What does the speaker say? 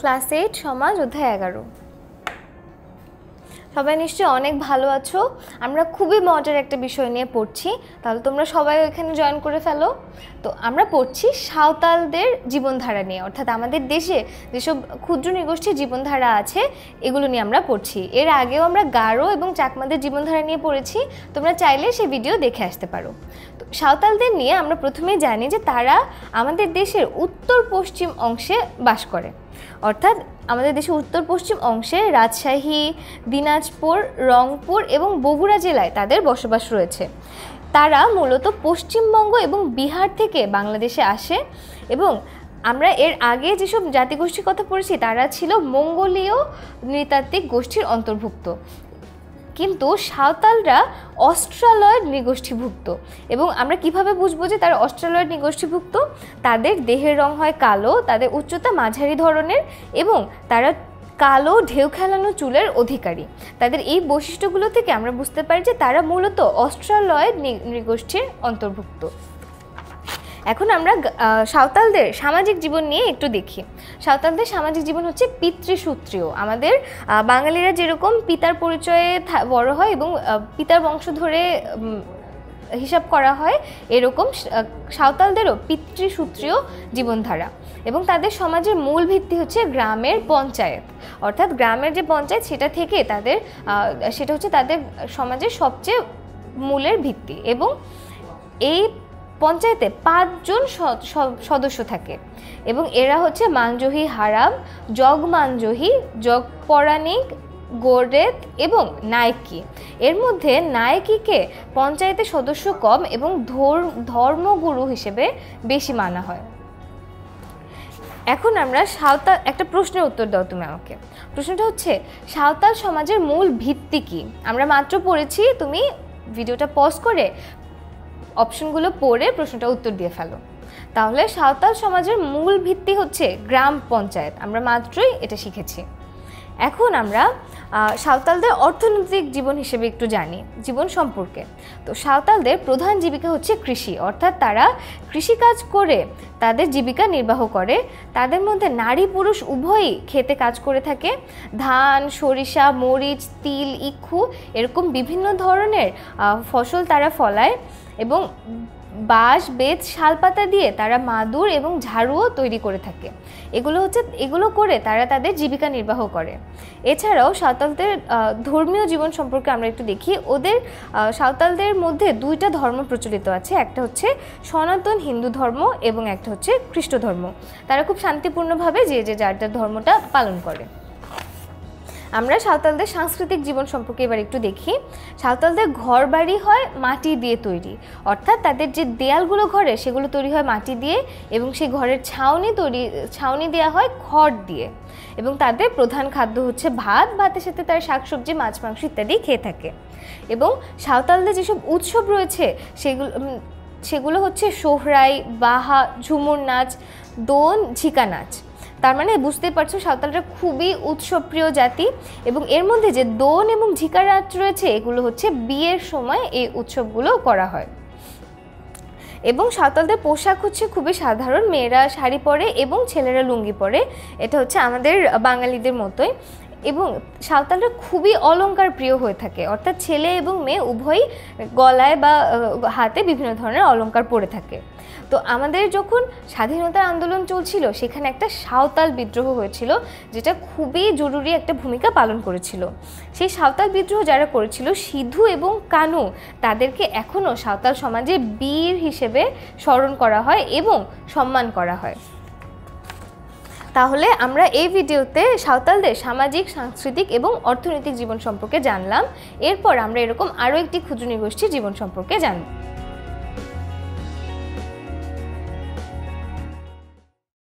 Class eight, সমাজ অধ্যায় এগারো। সবাই নিশ্চয়ই অনেক ভালো আছো। আমরা খুবই মজার একটা বিষয় নিয়ে পড়ছি। তাহলে তোমরা সবাই এখানে জয়েন করে ফেলো। তো আমরা পড়ছি সাঁওতালদের জীবনধারা নিয়ে, অর্থাৎ আমাদের দেশে যেসব ক্ষুদ্র নিগোষ্ঠীর জীবনধারা আছে, এগুলো নিয়ে আমরা পড়ছি। এর আগেও আমরা গারো এবং চাকমাদের জীবনধারা নিয়ে পড়েছি। তোমরা চাইলে সেই ভিডিও দেখে আসতে পারো। তো সাঁওতালদের নিয়ে আমরা প্রথমেই জানি যে তারা আমাদের দেশের উত্তর পশ্চিম অংশে বাস করে। অর্থাৎ আমাদের দেশের উত্তর পশ্চিম অংশে রাজশাহী, দিনাজপুর, রংপুর এবং বগুড়া জেলায় তাদের বসবাস রয়েছে। তারা মূলত পশ্চিমবঙ্গ এবং বিহার থেকে বাংলাদেশে আসে এবং আমরা এর আগে যেসব জাতিগোষ্ঠীর কথা পড়েছি, তারা ছিল মঙ্গোলীয় নৃতাত্ত্বিক গোষ্ঠীর অন্তর্ভুক্ত। কিন্তু সাঁওতালরা অস্ট্রালয়েড নিগোষ্ঠীভুক্ত। এবং আমরা কীভাবে বুঝব যে তারা অস্ট্রালয়েড নিগোষ্ঠীভুক্ত? তাদের দেহের রং হয় কালো, তাদের উচ্চতা মাঝারি ধরনের এবং তারা কালো ঢেউ খেলানো চুলের অধিকারী। তাদের এই বৈশিষ্ট্যগুলো থেকে আমরা বুঝতে পারি যে তারা মূলত অস্ট্রালয়েড নিগোষ্ঠীর অন্তর্ভুক্ত। এখন আমরা সাঁওতালদের সামাজিক জীবন নিয়ে একটু দেখি। সাঁওতালদের সামাজিক জীবন হচ্ছে পিতৃসূত্রীয়। আমাদের বাঙালিরা যেরকম পিতার পরিচয়ে বড় হয় এবং পিতার বংশ ধরে হিসাব করা হয়, এরকম সাঁওতালদেরও পিতৃসূত্রীয় জীবনধারা। এবং তাদের সমাজের মূল ভিত্তি হচ্ছে গ্রামের পঞ্চায়েত। অর্থাৎ গ্রামের যে পঞ্চায়েত, সেটা থেকে তাদের সেটা হচ্ছে তাদের সমাজের সবচেয়ে মূলের ভিত্তি। এবং এই পঞ্চায়েতে পাঁচজন সদস্য থাকে। এবং এরা হচ্ছে মানজহি হারাম, জগ মানজহি জগ পৌরাণিক, গোরেত এবং নায়কি এর মধ্যে নায়কিকে পঞ্চায়েতের সদস্য কম এবং ধর- ধর্মগুরু হিসেবে বেশি মানা হয়। এখন আমরা সাঁওতাল একটা প্রশ্নের উত্তর দাও তুমি আমাকে। প্রশ্নটা হচ্ছে, সাঁওতাল সমাজের মূল ভিত্তি কি? আমরা মাত্র পড়েছি, তুমি ভিডিওটা পজ করে অপশনগুলো পড়ে প্রশ্নটা উত্তর দিয়ে ফেলো। তাহলে সাঁওতাল সমাজের মূল ভিত্তি হচ্ছে গ্রাম পঞ্চায়েত। আমরা মাত্রই এটা শিখেছি। এখন আমরা সাঁওতালদের অর্থনৈতিক জীবন হিসেবে একটু জানি, জীবন সম্পর্কে। তো সাঁওতালদের প্রধান জীবিকা হচ্ছে কৃষি। অর্থাৎ তারা কৃষিকাজ করে, তাদের জীবিকা নির্বাহ করে। তাদের মধ্যে নারী পুরুষ উভয়ই খেতে কাজ করে থাকে। ধান, সরিষা, মরিচ, তিল, ইক্ষু এরকম বিভিন্ন ধরনের ফসল তারা ফলায়। এবং বাঁশ, বেত, শালপাতা দিয়ে তারা মাদুর এবং ঝাড়ুও তৈরি করে থাকে। এগুলো হচ্ছে, এগুলো করে তারা তাদের জীবিকা নির্বাহ করে। এছাড়াও সাঁওতালদের ধর্মীয় জীবন সম্পর্কে আমরা একটু দেখি। ওদের সাঁওতালদের মধ্যে দুইটা ধর্ম প্রচলিত আছে। একটা হচ্ছে সনাতন হিন্দু ধর্ম এবং একটা হচ্ছে খ্রিস্ট ধর্ম। তারা খুব শান্তিপূর্ণভাবে যে যে, যার যার ধর্মটা পালন করে। আমরা সাঁওতালদের সাংস্কৃতিক জীবন সম্পর্কে এবার একটু দেখি। সাঁওতালদের ঘর বাড়ি হয় মাটি দিয়ে তৈরি। অর্থাৎ তাদের যে দেয়ালগুলো ঘরে, সেগুলো তৈরি হয় মাটি দিয়ে এবং সেই ঘরের ছাউনি তৈরি, ছাউনি দেওয়া হয় খড় দিয়ে। এবং তাদের প্রধান খাদ্য হচ্ছে ভাত, ভাতের সাথে তার শাকসবজি, মাছ, মাংস ইত্যাদি খেয়ে থাকে। এবং সাঁওতালদের যেসব উৎসব রয়েছে, সেগুলো সেগুলো হচ্ছে সোহরাই, বাহা, ঝুমুর নাচ, দোন, ঝিকা নাচ। তার মানে বুঝতে পারছ সাঁওতালরা খুবই উৎসবপ্রিয় জাতি এবং এর মধ্যে যে দোন এবং ঝিকার রাত রয়েছে, এগুলো হচ্ছে বিয়ের সময় এই উৎসবগুলো করা হয়। এবং সাঁওতালদের পোশাক হচ্ছে খুবই সাধারণ, মেয়েরা শাড়ি পরে এবং ছেলেরা লুঙ্গি পরে। এটা হচ্ছে আমাদের বাঙালিদের মতোই। এবং সাঁওতালরা খুবই অলঙ্কার প্রিয় হয়ে থাকে। অর্থাৎ ছেলে এবং মেয়ে উভয়ই গলায় বা হাতে বিভিন্ন ধরনের অলংকার পরে থাকে। তো আমাদের যখন স্বাধীনতার আন্দোলন চলছিল, সেখানে একটা সাঁওতাল বিদ্রোহ হয়েছিল, যেটা খুবই জরুরি একটা ভূমিকা পালন করেছিল। সেই সাঁওতাল বিদ্রোহ যারা করেছিল, সিধু এবং কানু, তাদেরকে এখনও সাঁওতাল সমাজে বীর হিসেবে স্মরণ করা হয় এবং সম্মান করা হয়। তাহলে আমরা এই ভিডিওতে সাঁওতালদের সামাজিক, সাংস্কৃতিক এবং অর্থনৈতিক জীবন সম্পর্কে জানলাম। এরপর আমরা এরকম আরও একটি ক্ষুদ্র নিগোষ্ঠীর জীবন সম্পর্কে জানব।